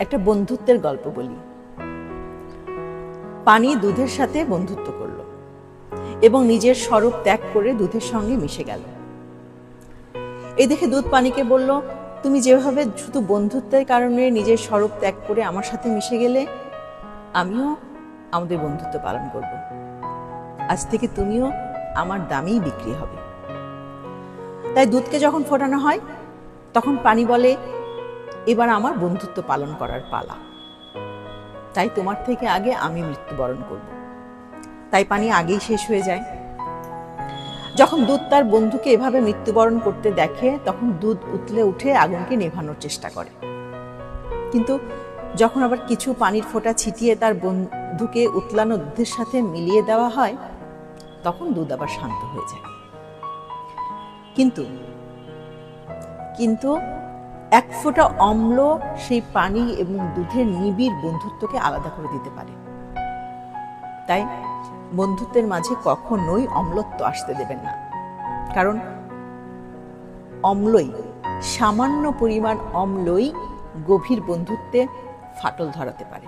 একটা বন্ধুত্বের গল্প বলি। পানি দুধের সাথে বন্ধুত্ব করল এবং নিজের স্বরূপ ত্যাগ করে দুধের সঙ্গে মিশে গেল। এই দেখে দুধ পানিকে বলল, তুমি যেভাবে শুধু বন্ধুত্বের কারণে নিজের স্বরূপ ত্যাগ করে আমার সাথে মিশে গেলে, আমিও আমাদের বন্ধুত্ব পালন করব। আজ থেকে তুমিও আমার দামেই বিক্রি হবে। তাই দুধকে যখন ফোটানো হয়, তখন পানি বলে এবার আমার বন্ধুত্ব পালন করার পালা। তাই তোমার থেকে আগে আমি মৃত্যুবরণ করব। তাই পানি আগেই শেষ হয়ে যায়। যখন দুধ তার বন্ধুকে এভাবে মৃত্যুবরণ করতে দেখে, তখন দুধ উতলে উঠে আগুনকে নেভানোর চেষ্টা করে। কিন্তু যখন আবার কিছু পানির ফোঁটা ছিটিয়ে তার বন্ধুকে উতলানো দুধের সাথে মিলিয়ে দেওয়া হয়, তখন দুধ আবার শান্ত হয়ে যায়। কিন্তু কিন্তু এক ফোঁটা অম্ল সেই পানি এবং দুধের নিবিড় বন্ধুত্বকে আলাদা করে দিতে পারে। তাই বন্ধুত্বের মাঝে কখনোই অম্লত্ব আসতে দেবেন না। কারণ অম্লই সামান্য পরিমাণ অম্লই গভীর বন্ধুত্বে ফাটল ধরাতে পারে।